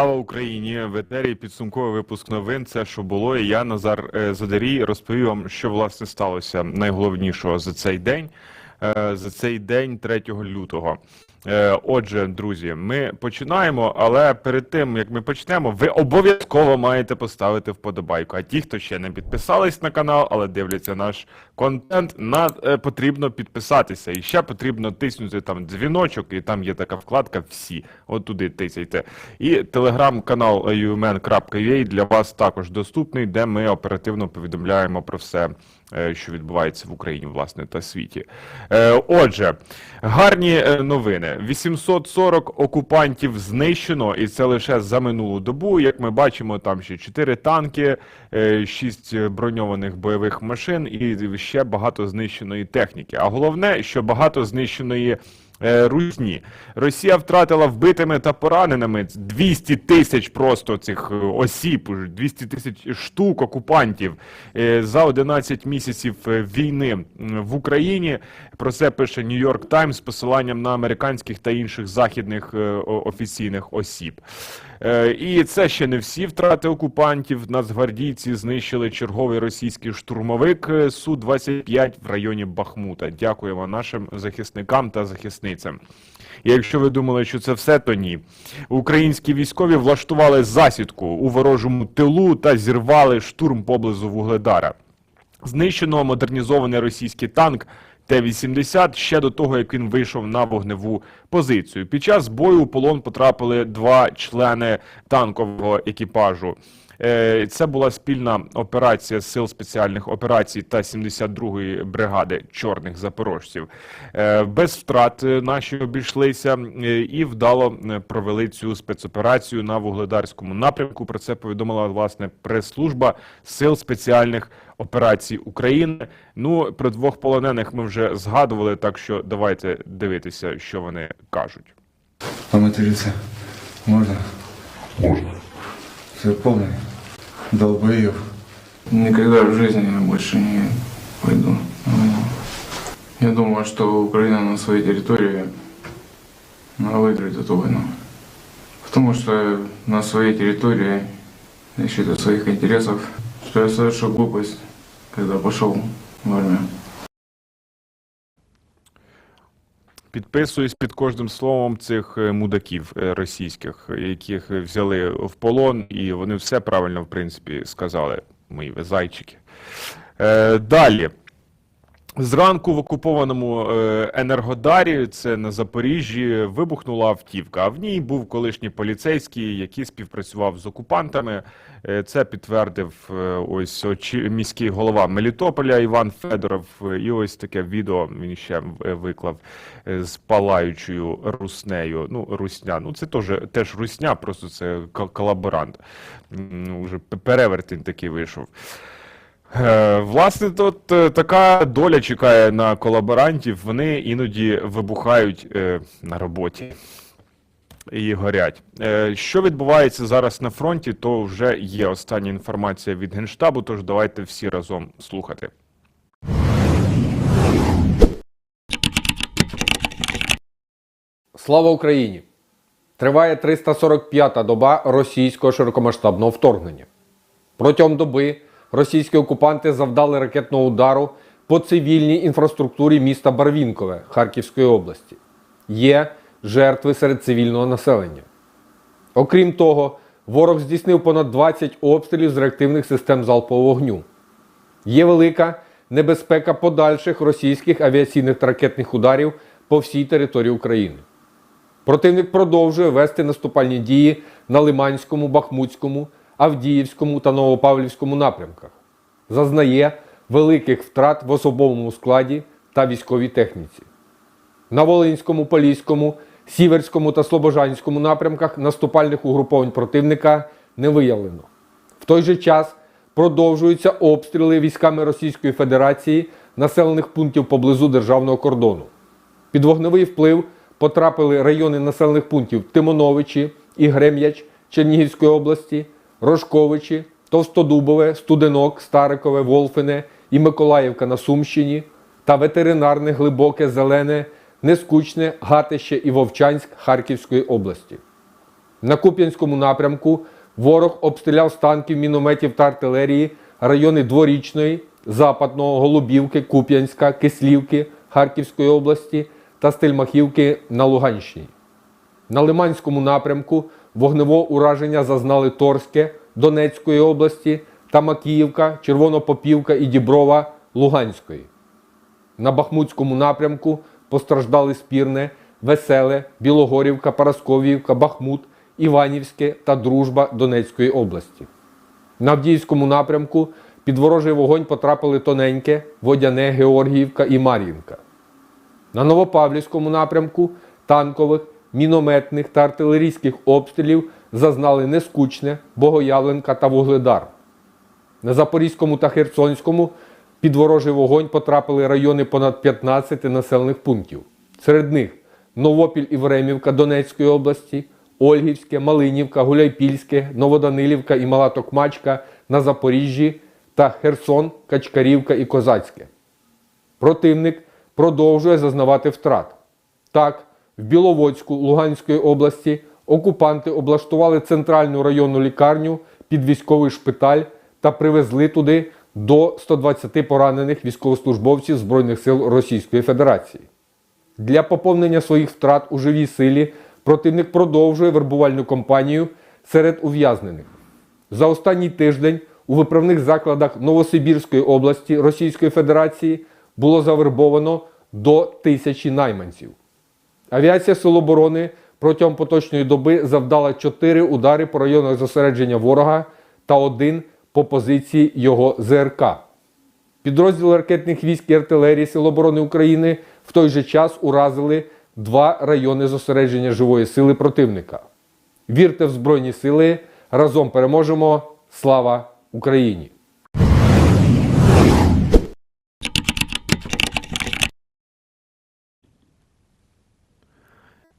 Слава Україні! В етері підсумковий випуск новин. Це що було. І я Назар е, Задарій розповів вам, що власне сталося найголовнішого за цей день. е, За цей день 3 лютого. Е, Отже, друзі, ми починаємо, але перед тим як ми почнемо, ви обов'язково маєте поставити вподобайку. А ті, хто ще не підписались на канал, але дивляться наш контент, на е, потрібно підписатися. І ще потрібно тиснути там дзвіночок, і там є така вкладка всі. От туди тисяйте. І телеграм-канал umen.ua для вас також доступний, де ми оперативно повідомляємо про все, е, що відбувається в Україні, власне, та світі. Е, Отже, гарні е, новини. 840 окупантів знищено, і це лише за минулу добу. Як ми бачимо, там ще 4 танки, 6 броньованих бойових машин і ще багато знищеної техніки. А головне, що багато знищеної. е, Русні. Росія втратила вбитими та пораненими 200 тисяч просто цих е, осіб, 200 тисяч штук окупантів е, за 11 місяців е, війни в Україні. Про це пише York Times з посиланням на американських та інших західних е, офіційних осіб. Е, І це ще не всі втрати окупантів. Нацгвардійці знищили черговий російський штурмовик е, Су-25 в районі Бахмута. Дякуємо нашим захисникам та захисницям. І якщо ви думали, що це все, то ні. Українські військові влаштували засідку у ворожому тилу та зірвали штурм поблизу Вугледара. Знищено модернізований російський танк Т-80 ще до того, як він вийшов на вогневу позицію. Під час бою у полон потрапили два члени танкового екіпажу. Е, Це була спільна операція сил спеціальних операцій та 72-ї бригади чорних запорожців. Е, Без втрат е, наші обійшлися і вдало провели цю спецоперацію на вугледарському напрямку. Про це повідомила власне прес-служба сил спеціальних операцій України. Ну про двох полонених ми вже згадували, так що давайте дивитися, що вони кажуть. Поматериться можно? Можно. Все полный. Долбоев. Никогда в жизни я больше не пойду. Я думаю, что Украина на своей территории выиграет эту войну. Потому что на своей территории защита своих интересов, что я совершил глупость, когда пошел в армию. Підписуюсь під кожним словом цих е, мудаків е, російських, яких взяли в полон, і вони все правильно, в принципі, сказали, мої зайчики. Е, Далі. Зранку в окупованому е, Енергодарі, це на Запоріжжі, вибухнула автівка. А в ній був колишній поліцейський, який співпрацював з окупантами. Е, Це підтвердив е, ось міський голова Мелітополя Іван Федоров. І ось таке відео він ще виклав з палаючою руснею. Ну, русня. Ну, це теж, теж русня, просто це колаборант. Уже перевертень такий вийшов. Е, Власне, тут е, така доля чекає на колаборантів. Вони іноді вибухають е, на роботі і горять. Що відбувається зараз на фронті, то вже є остання інформація від Генштабу, тож давайте всі разом слухати. Слава Україні! Триває 345-та доба російського широкомасштабного вторгнення. Протягом доби російські окупанти завдали ракетного удару по цивільній інфраструктурі міста Барвінкове Харківської області. Є жертви серед цивільного населення. Окрім того, ворог здійснив понад 20 обстрілів з реактивних систем залпового вогню. Є велика небезпека подальших російських авіаційних та ракетних ударів по всій території України. Противник продовжує вести наступальні дії на Лиманському, Бахмутському, Авдіївському та Новопавлівському напрямках. Зазнає великих втрат в особовому складі та військовій техніці. На Волинському, Поліському, Сіверському та Слобожанському напрямках наступальних угруповань противника не виявлено. В той же час продовжуються обстріли військами Російської Федерації населених пунктів поблизу державного кордону. Під вогневий вплив потрапили райони населених пунктів Тимоновичі і Грем'яч Чернігівської області, Рожковичі, Товстодубове, Студенок, Старикове, Волфине і Миколаївка на Сумщині та ветеринарне глибоке зелене, нескучне Гатище і Вовчанськ Харківської області. На Куп'янському напрямку ворог обстріляв з танків, мінометів та артилерії райони Дворічної, Западного, Голубівки, Куп'янська, Кислівки Харківської області та Стельмахівки на Луганщині. На Лиманському напрямку вогневого ураження зазнали Торське Донецької області та Макіївка, Червонопопівка і Діброва Луганської. На Бахмутському напрямку постраждали Спірне, Веселе, Білогорівка, Парасковіївка, Бахмут, Іванівське та Дружба Донецької області. На Авдіївському напрямку під ворожий вогонь потрапили Тоненьке, Водяне, Георгіївка і Мар'їнка. На Новопавлівському напрямку танкових, мінометних та артилерійських обстрілів зазнали Нескучне, Богоявленка та Вугледар. На Запорізькому та Херсонському під ворожий вогонь потрапили райони понад 15 населених пунктів. Серед них Новопіль і Времівка Донецької області, Ольгівське, Малинівка, Гуляйпільське, Новоданилівка і Мала Токмачка на Запоріжжі та Херсон, Качкарівка і Козацьке. Противник продовжує зазнавати втрат. Так, в Біловодську Луганської області окупанти облаштували центральну районну лікарню під військовий шпиталь та привезли туди до 120 поранених військовослужбовців Збройних сил Російської Федерації. Для поповнення своїх втрат у живій силі противник продовжує вербувальну кампанію серед ув'язнених. За останній тиждень у виправних закладах Новосибірської області Російської Федерації було завербовано до тисячі найманців. Авіація Сил оборони протягом поточної доби завдала 4 удари по районах зосередження ворога та один по позиції його ЗРК. Підрозділи ракетних військ і артилерії Сил оборони України в той же час уразили два райони зосередження живої сили противника. Вірте в Збройні сили, разом переможемо! Слава Україні!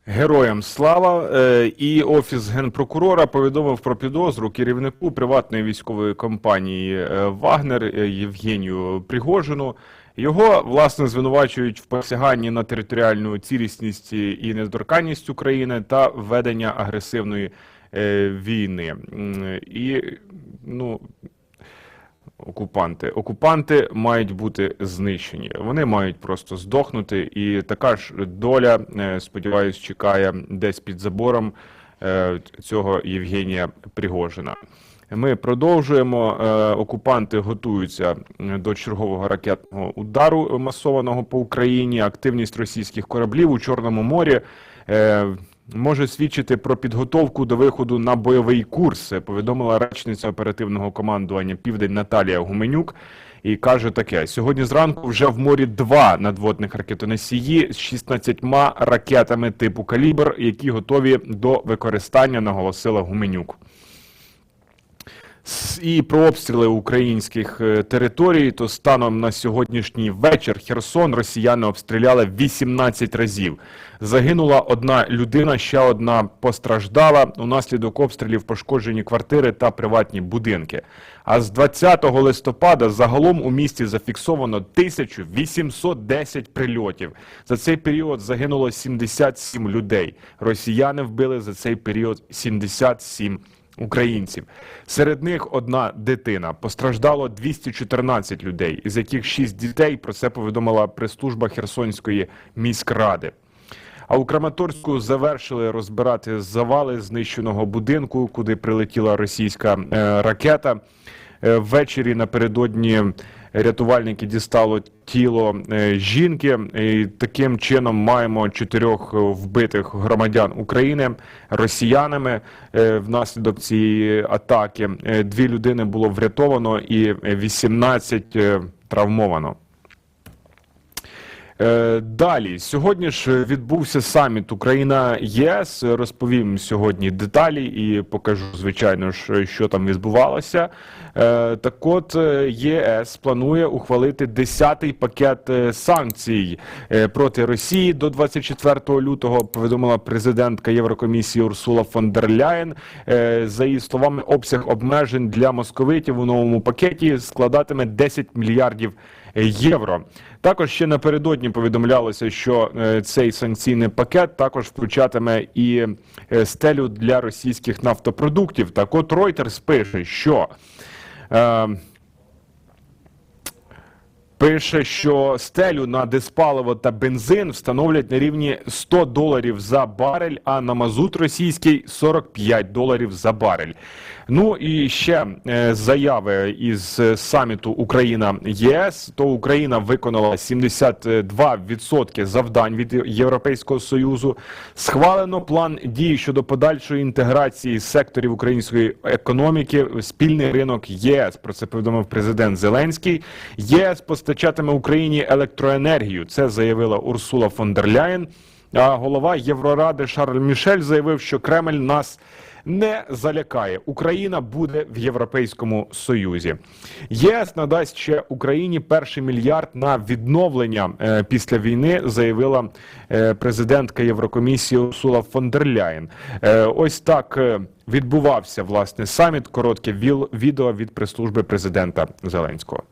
Героям слава Е, і офіс генпрокурора повідомив про підозру керівнику приватної військової компанії е, Вагнер е, Євгенію Пригожину. Його власне звинувачують в посяганні на територіальну цілісність і недоторканність України та ведення агресивної війни. І ну окупанти. Окупанти мають бути знищені. Вони мають просто здохнути, і така ж доля, е, сподіваюсь, чекає десь під забором е, цього Євгенія Пригожина. Ми продовжуємо. Е, Окупанти готуються до чергового ракетного удару масованого по Україні. Активність російських кораблів у Чорному морі може свідчити про підготовку до виходу на бойовий курс. е, Повідомила речниця оперативного командування Південь Наталія Гуменюк. І каже таке: сьогодні зранку вже в морі два надводних ракетоносії з 16 ракетами типу калібр, які готові до використання, наголосила Гуменюк. І про обстріли українських е, територій, то станом на сьогоднішній вечір Херсон росіяни обстріляли 18 разів. Загинула одна людина, ще одна постраждала. Унаслідок обстрілів пошкоджені квартири та приватні будинки. А з 20 листопада загалом у місті зафіксовано 1810 прильотів. За цей період загинуло 77 людей. Росіяни вбили за цей період 77 українців. Серед них одна дитина. Постраждало 214 людей, із яких 6 дітей. Про це повідомила прес-служба Херсонської міськради. А у Краматорську завершили розбирати завали знищеного будинку, куди прилетіла російська е, ракета. Е, Ввечері напередодні рятувальники дістало тіло е, жінки. І таким чином маємо чотирьох е, вбитих громадян України росіянами е, внаслідок цієї атаки. Дві людини було врятовано і 18 е, травмовано. Е, Далі сьогодні ж відбувся саміт Україна ЄС. Розповім сьогодні деталі і покажу, звичайно ж, що там відбувалося. Е, Так от е, ЄС планує ухвалити 10-й пакет санкцій проти Росії до 24 лютого. Повідомила президентка Єврокомісії Урсула фон дер Ляєн. За її словами, обсяг обмежень для московитів у новому пакеті складатиме 10 мільярдів євро. Також ще напередодні повідомлялося, що е, цей санкційний пакет також включатиме і е, стелю для російських нафтопродуктів. Так от Reuters пише, що. Е, Пише, що стелю на диспаливо та бензин встановлять на рівні 100 доларів за барель, а на мазут російський 45 доларів за барель. Ну і ще е, заяви із е, саміту Україна ЄС. То Україна виконала 72% завдань від Європейського союзу. Схвалено план дій щодо подальшої інтеграції секторів української економіки в спільний ринок ЄС. Про це повідомив президент Зеленський. ЄС постачатиме Україні електроенергію. Це заявила Урсула фон дер Ляєн. А голова Євроради Шарль Мішель заявив, що Кремль нас не залякає. Україна буде в Європейському Союзі. ЄС надасть ще Україні перший мільярд на відновлення е, після війни, заявила е, президентка Єврокомісії Урсула фон дер Ляєн. Е, ось так відбувався власне саміт. Коротке відео від прес-служби президента Зеленського.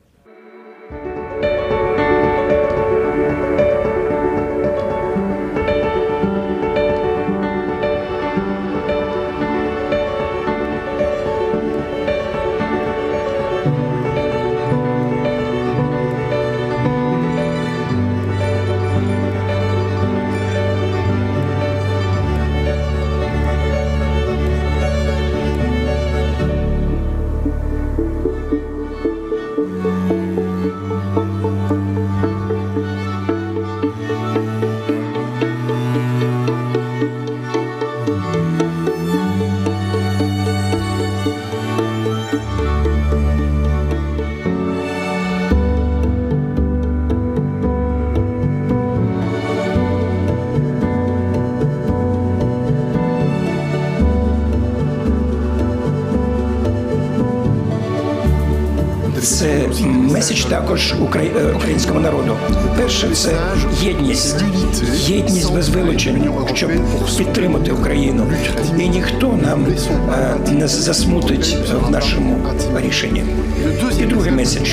Також е, українському народу. Перше це єдність, єдність без вилучень, щоб підтримати Україну. І ніхто нам е, не засмутить в нашому рішенні. І другий меседж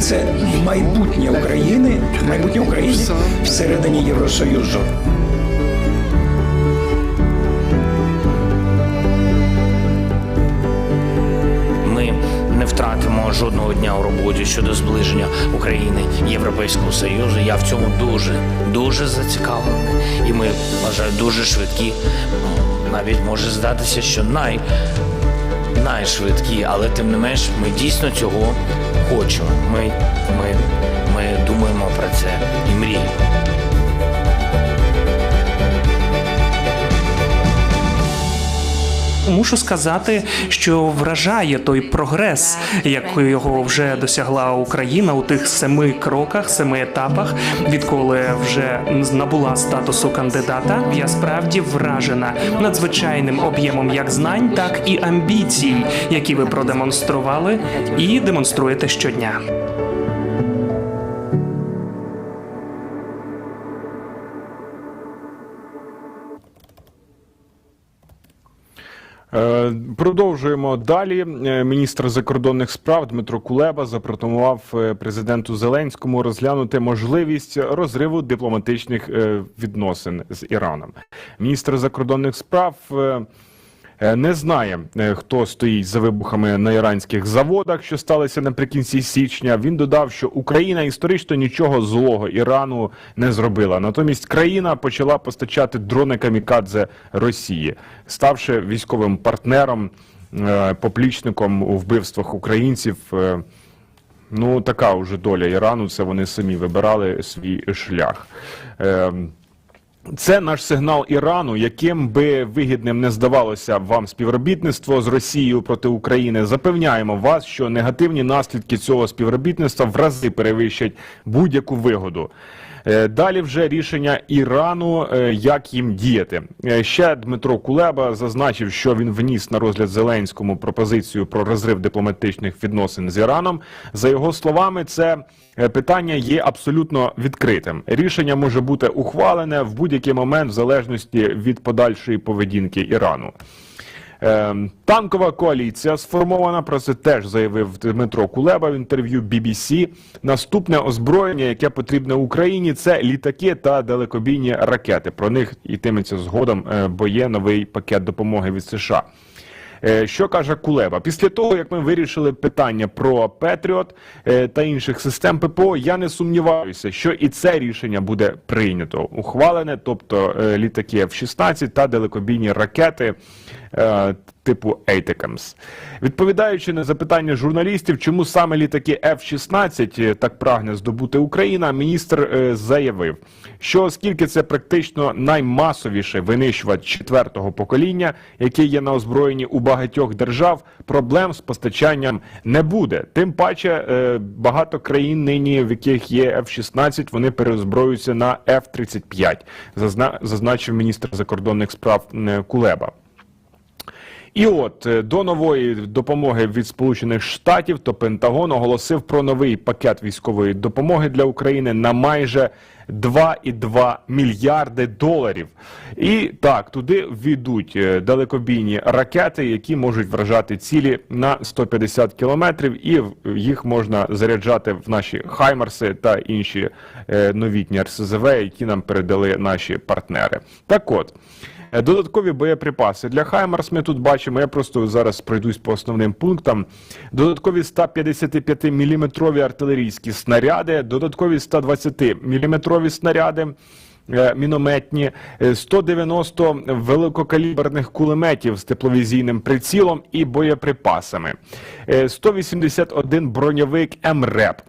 це майбутнє України, майбутнє України всередині Євросоюзу. Жодного дня у роботі щодо зближення України Європейського Союзу. Я в цьому дуже дуже зацікавлений. І ми вважаю дуже швидкі. Навіть може здатися, що най, найшвидкі, але тим не менш ми дійсно цього хочемо. Ми, ми, ми думаємо про це і мріємо. Мушу сказати, що вражає той прогрес, якого вже досягла Україна у тих семи кроках, семи етапах, відколи вже набула статусу кандидата. Я справді вражена надзвичайним об'ємом як знань, так і амбіцій, які ви продемонстрували і демонструєте щодня. Продовжуємо далі. Е, Міністр закордонних справ Дмитро Кулеба запропонував е, президенту Зеленському розглянути можливість розриву дипломатичних е, відносин з Іраном. Міністр закордонних справ. Е, Не знає, е, хто стоїть за вибухами на іранських заводах, що сталося наприкінці січня. Він додав, що Україна історично нічого злого Ірану не зробила. Натомість країна почала постачати дрони камікадзе Росії, ставши військовим партнером, е, поплічником у вбивствах українців. Ну, така вже доля Ірану. Це вони самі вибирали свій шлях. Це наш сигнал Ірану, яким би вигідним не здавалося вам співробітництво з Росією проти України. Запевняємо вас, що негативні наслідки цього співробітництва в рази перевищать будь-яку вигоду. Е, Далі вже рішення Ірану, е, як їм діяти. Е, Ще Дмитро Кулеба зазначив, що він вніс на розгляд Зеленському пропозицію про розрив дипломатичних відносин з Іраном. За його словами, це питання є абсолютно відкритим. Рішення може бути ухвалене в будь-який момент, в залежності від подальшої поведінки Ірану. Ем, Танкова коаліція сформована. Про це теж заявив Дмитро Кулеба в інтерв'ю BBC. Наступне озброєння, яке потрібне Україні, це літаки та далекобійні ракети. Про них йтиметься згодом, е, бо є новий пакет допомоги від США. Е, Що каже Кулеба? Після того, як ми вирішили питання про Петріот е, та інших систем ППО, я не сумніваюся, що і це рішення буде прийнято, ухвалене, тобто е, літаки F-16 та далекобійні ракети типу ATACMS. Відповідаючи на запитання журналістів, чому саме літаки F-16 е, так прагне здобути Україна, міністр е, заявив, що оскільки це практично наймасовіший винищувач четвертого покоління, який є на озброєнні у багатьох держав, проблем з постачанням не буде. Тим паче е, багато країн нині, в яких є F-16, вони переозброюються на F-35, зазна- зазначив міністр закордонних справ е, Кулеба. І от е, до нової допомоги від Сполучених Штатів, то Пентагон оголосив про новий пакет військової допомоги для України на майже 2,2 мільярди доларів. І так, туди війдуть е, далекобійні ракети, які можуть вражати цілі на 150 кілометрів, і їх можна заряджати в наші хаймерси та інші е, новітні РСЗВ, які нам передали наші партнери. Так от. Е, Додаткові боєприпаси для Хаймарс ми тут бачимо. Я просто зараз пройдусь по основним пунктам. Додаткові 155 мм артилерійські снаряди, додаткові 120 мм снаряди. е, Мінометні, е, 190 великокаліберних кулеметів з тепловізійним прицілом і боєприпасами, е, 181 броньовик МРЕП, е,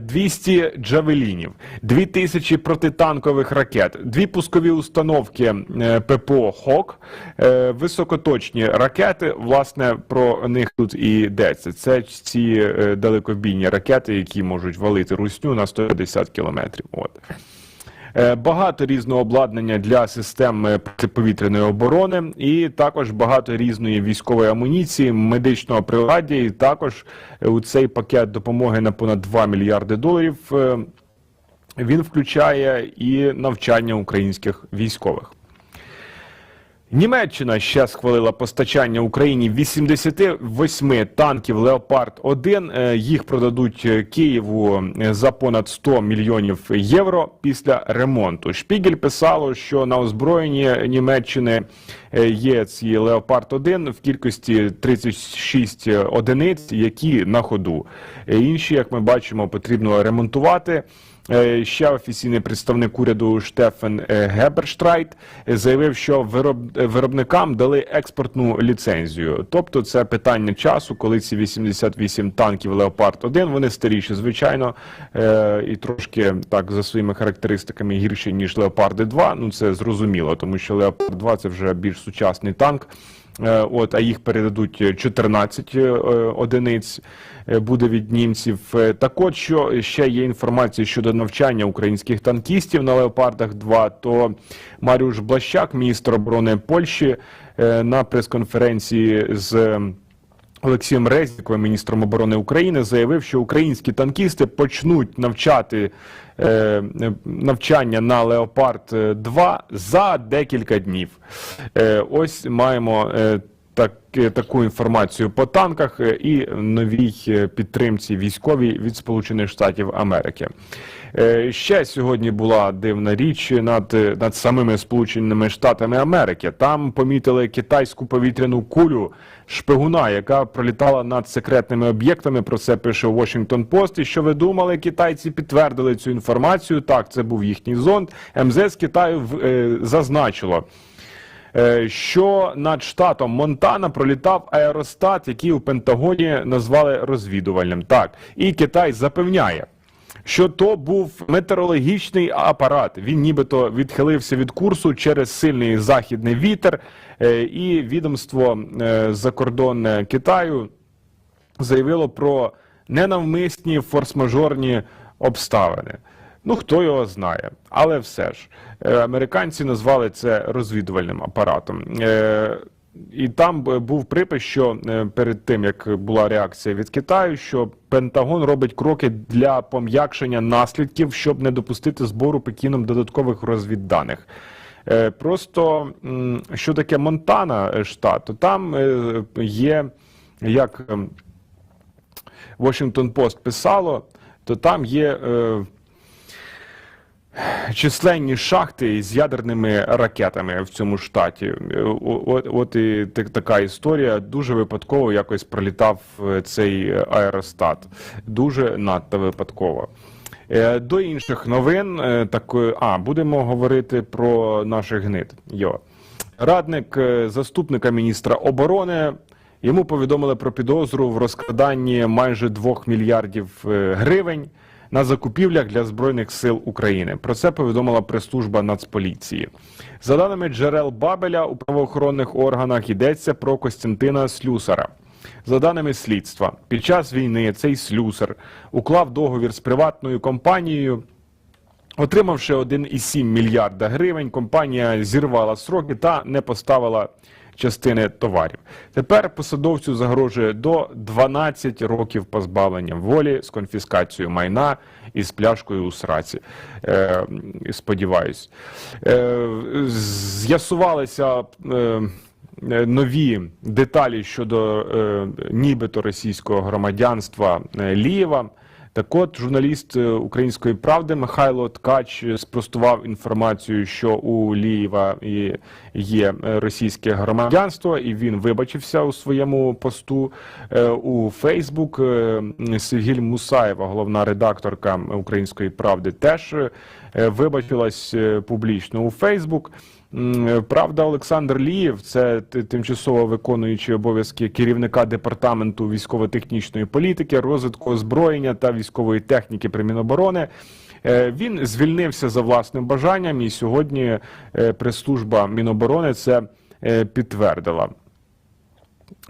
200 джавелінів, 2000 протитанкових ракет, дві пускові установки е, ППО ХОК, е, високоточні ракети. Власне, про них тут і йдеться. Це ці е, далекобійні ракети, які можуть валити русню на 150 кілометрів. От. Е, Багато різного обладнання для систем повітряної протиповітряної оборони, і також багато різної військової амуніції, медичного приладдя, і також е, у цей пакет допомоги на понад 2 мільярди доларів. е, Він включає і навчання українських військових. Німеччина ще схвалила постачання Україні 88 танків Леопард 1 Їх продадуть е, Києву е, за понад 100 мільйонів євро після ремонту. Шпігель писало, що на озброєнні Німеччини е, є ці Леопард 1 в кількості 36 одиниць, які на ходу. Е, Інші, як ми бачимо, потрібно ремонтувати. Е, Ще офіційний представник уряду Штефен е, Геберштрайт е, заявив, що виробникам дали експортну ліцензію. Тобто, це питання часу, коли ці 88 танків Леопард 1 вони старіші, звичайно, і трошки так за своїми характеристиками гірші ніж Леопарди 2. Ну це зрозуміло, тому що Леопард 2 це вже більш сучасний танк. Е, От, а їх передадуть е, 14 е, одиниць е, буде від німців. Так от, що ще є інформація щодо навчання українських танкістів на Леопардах 2, то Маріуш Блащак, міністр оборони Польщі, на прес-конференції з Олексієм Резніковим, міністром оборони України, заявив, що українські танкісти почнуть навчати е, е, навчання на Леопард 2 за декілька днів. Е, ось маємо. Е, так, е, таку інформацію по танках е, і новій е, підтримці військовій від Сполучених Штатів Америки. Ще сьогодні була дивна річ над, над самими Сполученими Штатами Америки. Там помітили китайську повітряну кулю шпигуна, яка пролітала над секретними об'єктами. Про це пише Washington Post. І що ви думали, китайці підтвердили цю інформацію. Так, це був їхній зонд. МЗС Китаю е, зазначило. Е, Що над штатом Монтана пролітав аеростат, який у Пентагоні назвали розвідувальним. Так, і Китай запевняє, що то був метеорологічний апарат. Він нібито відхилився від курсу через сильний західний вітер, е, і відомство е, закордонне Китаю заявило про ненавмисні форс-мажорні обставини. Ну, хто його знає, але все ж е, американці назвали це розвідувальним апаратом. Е, І там був припис, що е, перед тим як була реакція від Китаю, що Пентагон робить кроки для пом'якшення наслідків, щоб не допустити збору Пекіном додаткових розвідданих. Просто що таке Монтана штат, то там є як Washington Post писало, то там є численні шахти з ядерними ракетами в цьому штаті. От, от і так- така історія. Дуже випадково якось пролітав е, цей аеростат. Дуже надто випадково. Е, До інших новин е, такої, а будемо говорити про наших гнид. Йо. Радник заступника міністра оборони. Йому повідомили про підозру в розкраданні майже 2 мільярдів гривень на закупівлях для збройних сил України. Про це повідомила прес-служба Нацполіції. За даними джерел Бабеля у правоохоронних органах йдеться про Костянтина Слюсара. За даними слідства, під час війни цей слюсар уклав договір з приватною компанією. Отримавши 1,7 мільярда гривень, компанія зірвала сроки та не поставила частини товарів. Тепер посадовцю загрожує до 12 років позбавлення волі з конфіскацією майна і з пляшкою у сраці. Е, сподіваюсь. Е, з'ясувалися. Е, Нові деталі щодо нібито російського громадянства Лієва. Так от, журналіст е, Української правди Михайло Ткач е, спростував інформацію, що у Лієва є е, російське громадянство, і він вибачився у своєму посту у Фейсбук. Сигіль Мусаєва, головна редакторка Української правди, теж вибачилась е, публічно у Фейсбук. Е, Правда, Олександр Лієв, це тимчасово виконуючий обов'язки керівника департаменту військово-технічної політики, розвитку озброєння та військової техніки при Міноборони. Е, Він звільнився за власним бажанням, і сьогодні е, прес-служба Міноборони це е, підтвердила.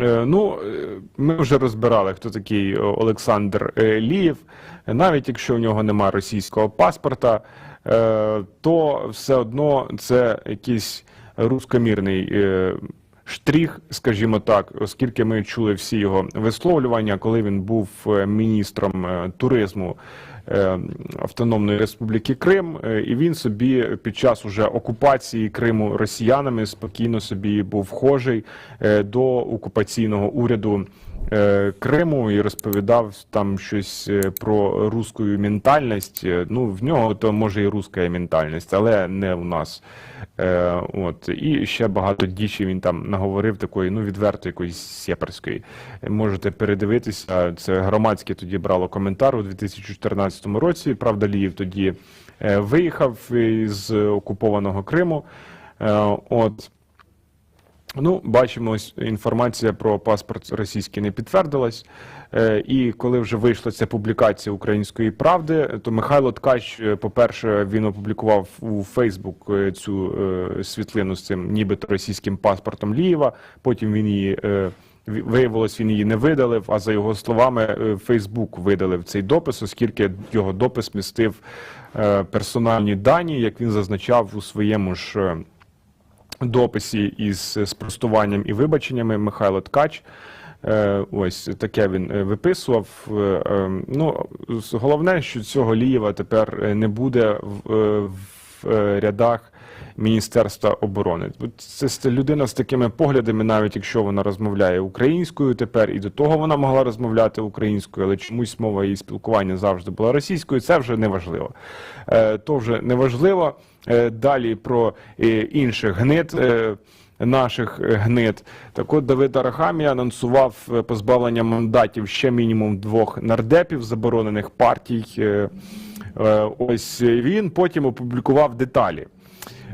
Е, Ну, е, ми вже розбирали, хто такий е, Олександр е, Лієв. Навіть якщо в нього немає російського паспорта, е, то все одно це якийсь рускомірний е, штрих, скажімо так, оскільки ми чули всі його висловлювання, коли він був е, міністром е, туризму е, Автономної Республіки Крим, е, і він собі під час уже окупації Криму росіянами спокійно собі був вхожий е, до окупаційного уряду е, Криму і розповідав там щось е, про русську ментальність. Е, Ну, в нього то може і руська ментальність, але не у нас. Е, От і ще багато дічі він там наговорив такої, ну відверто якоїсь сєперської. Е, Можете передивитися. Це громадське тоді брало коментар у 2014 році. Правда, Ліїв тоді е, виїхав із окупованого Криму. Е, От. Ну, бачимо, ось інформація про паспорт російський не підтвердилась. Е, І коли вже вийшла ця публікація української правди, то Михайло Ткач, е, по-перше, він опублікував у Фейсбук е, цю світлину з цим нібито російським паспортом Лієва. Потім він її виявилось, він її не видалив. А за його словами, Фейсбук видалив цей допис, оскільки його допис містив персональні дані, як він зазначав у своєму ж. Е, дописі із спростуванням і вибаченнями Михайло Ткач. Е, Ось таке він е, виписував. Е, е, Ну, головне, що цього Лієва тепер е, не буде в, е, е, рядах Міністерства оборони. Це людина з такими поглядами, навіть якщо вона розмовляє українською тепер, і до того вона могла розмовляти українською, але чомусь мова її спілкування завжди була російською. Це вже не важливо. Е, То вже не важливо. Е, Далі про е, інших гнид. е, Наших е, гнид. Так от Давид Арахамія анонсував е, позбавлення мандатів ще мінімум двох нардепів заборонених партій. Е, Ось він потім опублікував деталі.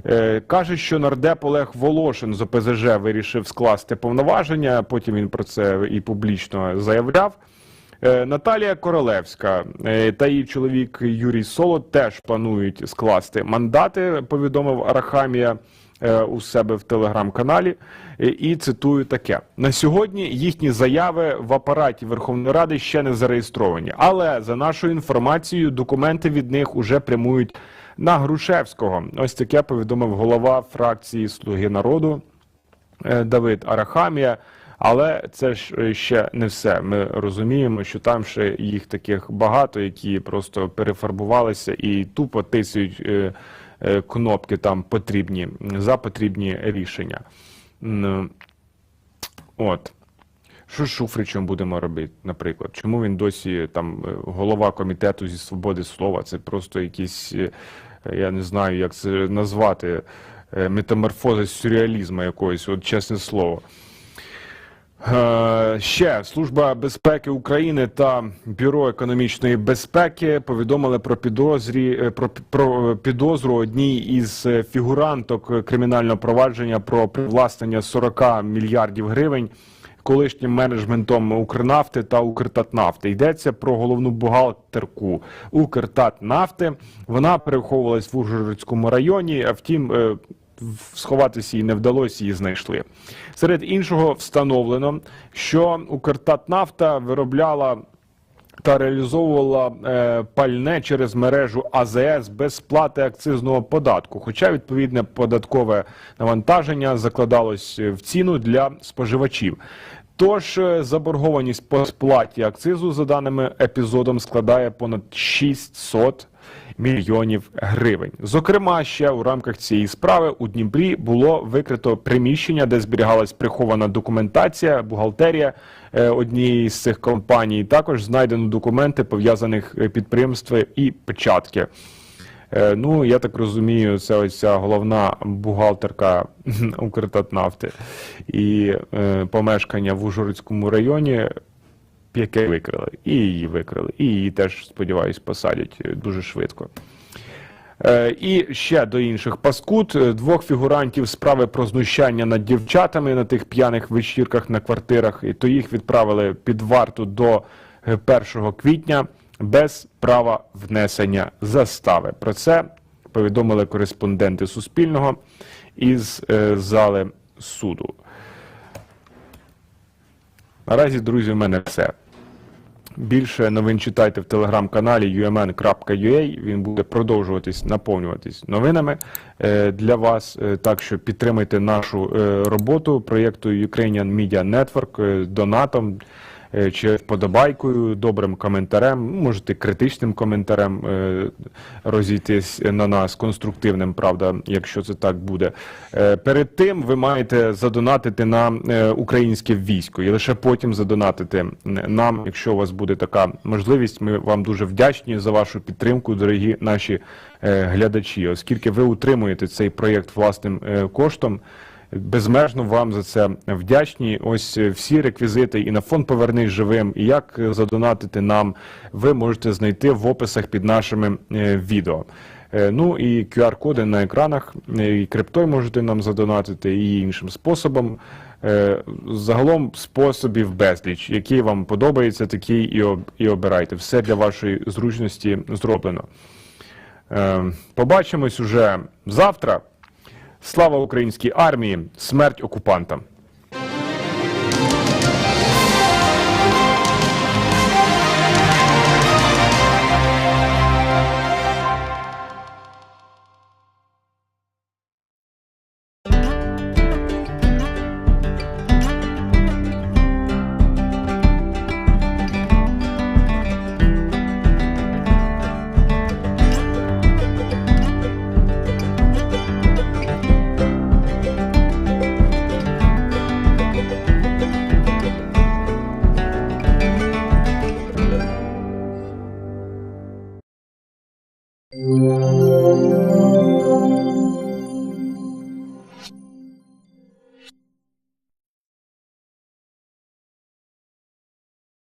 Е, Каже, що нардеп Олег Волошин з ОПЗЖ вирішив скласти повноваження. Потім він про це і публічно заявляв. Е, Наталія Королевська та її чоловік Юрій Соло теж планують скласти мандати. Повідомив Арахамія у себе в телеграм-каналі. Е, І цитую таке: на сьогодні їхні заяви в апараті Верховної Ради ще не зареєстровані, але за нашою інформацією, документи від них уже прямують на Грушевського. Ось таке повідомив голова фракції Слуги народу е, Давид Арахамія. Але це ж е, ще не все. Ми розуміємо, що там ще їх таких багато, які просто перефарбувалися і тупо тисяють е, е, кнопки там потрібні за потрібні рішення. От. Що з Шуфричем будемо робити, наприклад? Чому він досі там е, голова комітету зі свободи слова? Це просто якісь, е, я не знаю, як це назвати, е, метаморфози сюрреалізму якоїсь, от чесне слово. Е, Ще Служба безпеки України та Бюро економічної безпеки повідомили про підозрі е, про, про підозру одній із е, фігуранток е, кримінального провадження про привласнення 40 мільярдів гривень колишнім менеджментом Укрнафти та Укртатнафти. Йдеться про головну бухгалтерку Укртатнафти. Вона переховувалась в Ужгородському районі. Втім, е, сховатися їй не вдалося, її знайшли. Серед іншого встановлено, що Укртатнафта виробляла та реалізовувала е, пальне через мережу АЗС без сплати акцизного податку. Хоча відповідне податкове навантаження закладалось в ціну для споживачів. Тож е, заборгованість по сплаті акцизу за даними епізодом складає понад 600 мільйонів гривень. Зокрема, ще у рамках цієї справи у Дніпрі було викрито приміщення, де зберігалась прихована документація, бухгалтерія е, однієї з цих компаній. Також знайдено документи пов'язаних е, підприємств і печатки. Е, Ну, я так розумію, це ось головна бухгалтерка Укртатнафти і помешкання в Ужгородському районі, яке викрили. І її викрили. І її теж, сподіваюсь, посадять е, дуже швидко. Е, І ще до інших паскуд Е, двох фігурантів справи про знущання над дівчатами на тих п'яних вечірках на квартирах, і то їх відправили під варту до е, 1 квітня без права внесення застави. Про це повідомили кореспонденти Суспільного із зали суду. Наразі, друзі, в мене все. Більше новин читайте в телеграм-каналі umn.ua. Він буде продовжуватись, наповнюватись новинами е, для вас. Е, Так що підтримайте нашу е, роботу проєкту Ukrainian Media Network донатом чи вподобайкою, добрим коментарем, можете критичним коментарем е, розійтись на нас, конструктивним, правда, якщо це так буде. Е, Перед тим ви маєте задонатити на е, українське військо і лише потім задонатити нам, якщо у вас буде така можливість. Ми вам дуже вдячні за вашу підтримку, дорогі наші е, глядачі, оскільки ви утримуєте цей проєкт власним е, коштом. Безмежно вам за це вдячні. Ось е, всі реквізити і на фонд Повернись живим, і як задонатити нам, ви можете знайти в описах під нашими е, відео. Е, Ну і QR-коди на екранах, і криптою можете нам задонатити, і іншим способом. Загалом способів безліч, який вам подобається, такий і і обирайте. Все для вашої зручності зроблено. Побачимось уже завтра. Слава українській армії, смерть окупантам.